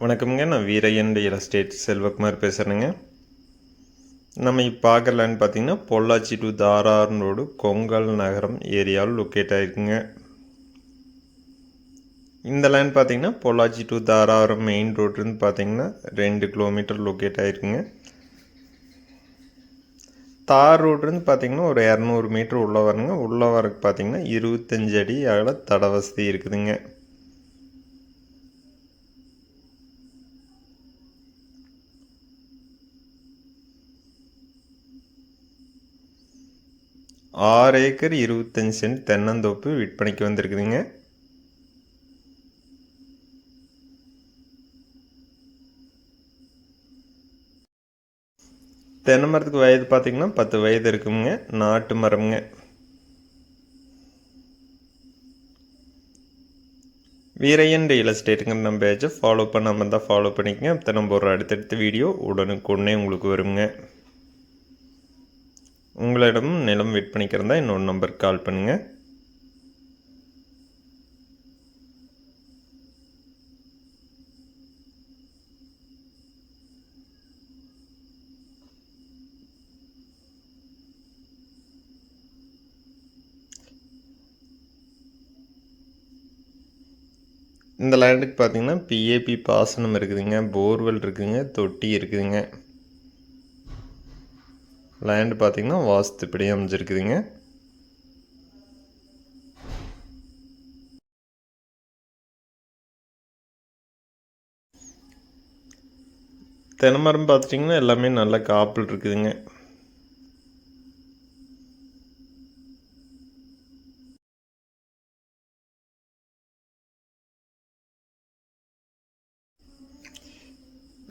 வணக்கம்ங்க. நான் Veeraiyan real estate Selvakumar பேசுகிறேங்க நம்ம இப்போ பார்க்கலான்னு லேண்ட் பார்த்தீங்கன்னா பொள்ளாச்சி டு தாரார் ரோடு கொங்கல் நகரம் ஏரியாவில் லொக்கேட் ஆகிருக்குங்க இந்த லேண்ட் பார்த்தீங்கன்னா பொள்ளாச்சி டு தாராரம் மெயின் ரோட்லேருந்து பார்த்தீங்கன்னா ரெண்டு கிலோமீட்டர் லொக்கேட் ஆகிருக்குங்க தார் ரோட்லேருந்து பார்த்தீங்கன்னா ஒரு இரநூறு மீட்டர் உள்ளே வரணுங்க. உள்ளே வரக்கு பார்த்தீங்கன்னா இருபத்தஞ்சு அடி அகல தட வசதி இருக்குதுங்க. ஆறு ஏக்கர் இருபத்தஞ்சி சென்ட் தென்னந்தோப்பு விற்பனைக்கு வந்திருக்குதுங்க. தென்னை மரத்துக்கு வயது பார்த்திங்கன்னா பத்து வயது இருக்குங்க. நாட்டு மரம்ங்க. வீரையன் ரியல் எஸ்டேட்டுங்கிற நம்ம பேஜை ஃபாலோ பண்ணாமல் இருந்தால் ஃபாலோ பண்ணிக்கங்க. அப்போ நம்ம ஒரு அடுத்தடுத்த வீடியோ உடனுக்குடனே உங்களுக்கு வருங்க. உங்களிடம் நிலம் விற்பனைக்கு இருந்தால் இன்னொரு நம்பருக்கு கால் பண்ணுங்கள் இந்த லேண்டுக்கு பார்த்தீங்கன்னா பிஏபி பாசனம் இருக்குதுங்க போர்வெல் இருக்குதுங்க தொட்டி இருக்குதுங்க. லேண்டு பார்த்தீங்கன்னா வாஸ்துப்படி அமைஞ்சிருக்குதுங்க. தென்னைமரம் பார்த்துட்டிங்கன்னா எல்லாமே நல்ல காப்பில் இருக்குதுங்க.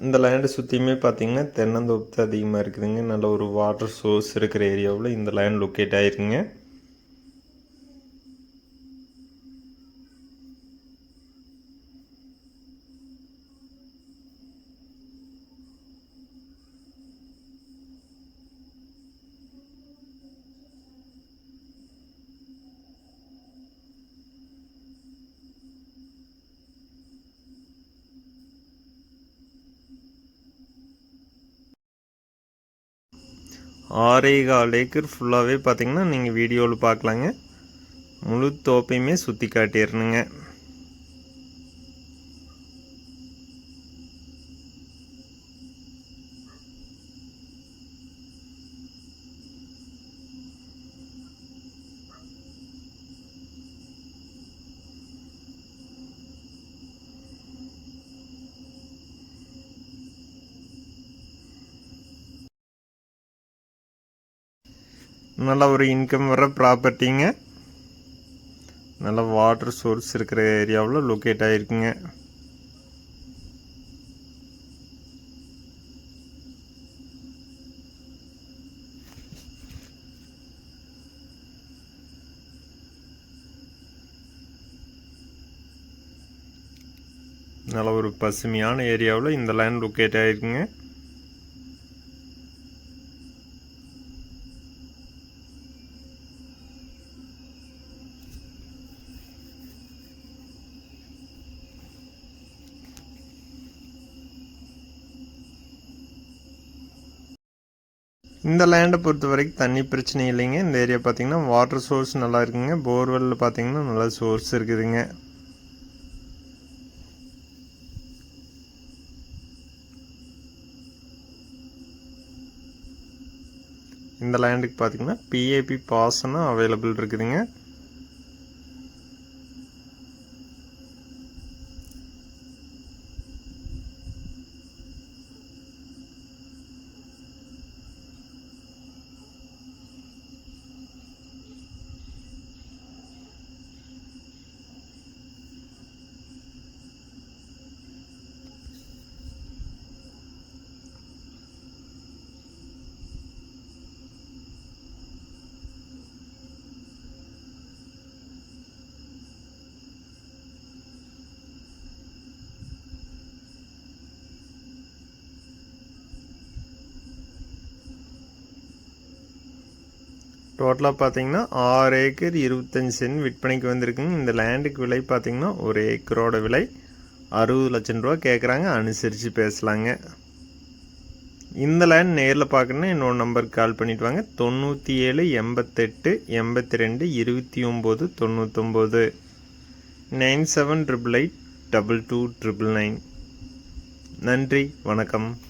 இந்த லேண்டை சுற்றியுமே பார்த்தீங்கன்னா தென்னந்தோப்பு தான் அதிகமாக இருக்குதுங்க. நல்ல ஒரு வாட்டர் சோர்ஸ் இருக்கிற ஏரியாவில் இந்த லேண்ட் லொக்கேட் ஆகிருக்குங்க ஆறே கால் ஏக்கர் ஃபுல்லாகவே பார்த்தீங்கன்னா நீங்கள் வீடியோவில் பார்க்கலாங்க முழு தோப்பையுமே சுற்றி காட்டிடணுங்க. நல்ல ஒரு இன்கம் வர ப்ராப்பர்ட்டிங்க நல்ல வாட்டர் சோர்ஸ் இருக்கிற ஏரியாவில் லொக்கேட் ஆகிருக்குங்க நல்ல ஒரு பசுமையான ஏரியாவில் இந்த லேண்ட் லொக்கேட் ஆகிருக்குங்க இந்த லேண்டை பொறுத்த வரைக்கும் தண்ணி பிரச்சனை இல்லைங்க. இந்த ஏரியா பார்த்திங்கன்னா வாட்டர் சோர்ஸ் நல்லா இருக்குங்க. போர்வெல்லில் பார்த்தீங்கன்னா நல்லா சோர்ஸ் இருக்குதுங்க. இந்த லேண்டுக்கு பார்த்தீங்கன்னா பிஏபி பாசனம் அவைலபிள் இருக்குதுங்க. டோட்டலாக பார்த்தீங்கன்னா ஆறு ஏக்கர் இருபத்தஞ்சி சென்ட் விற்பனைக்கு வந்திருக்குங்க. இந்த லேண்டுக்கு விலை பார்த்தீங்கன்னா ஒரு ஏக்கரோட விலை அறுபது லட்சம் ரூபா கேட்குறாங்க அனுசரித்து பேசலாங்க. இந்த லேண்ட் நேரில் பார்க்கணுன்னா என்னோடய நம்பருக்கு கால் பண்ணிட்டு வாங்க. தொண்ணூற்றி ஏழு எண்பத்தெட்டு எண்பத்தி ரெண்டு இருபத்தி ஒம்பது தொண்ணூற்றொம்பது nine seven triple eight double two triple nine நன்றி. வணக்கம்.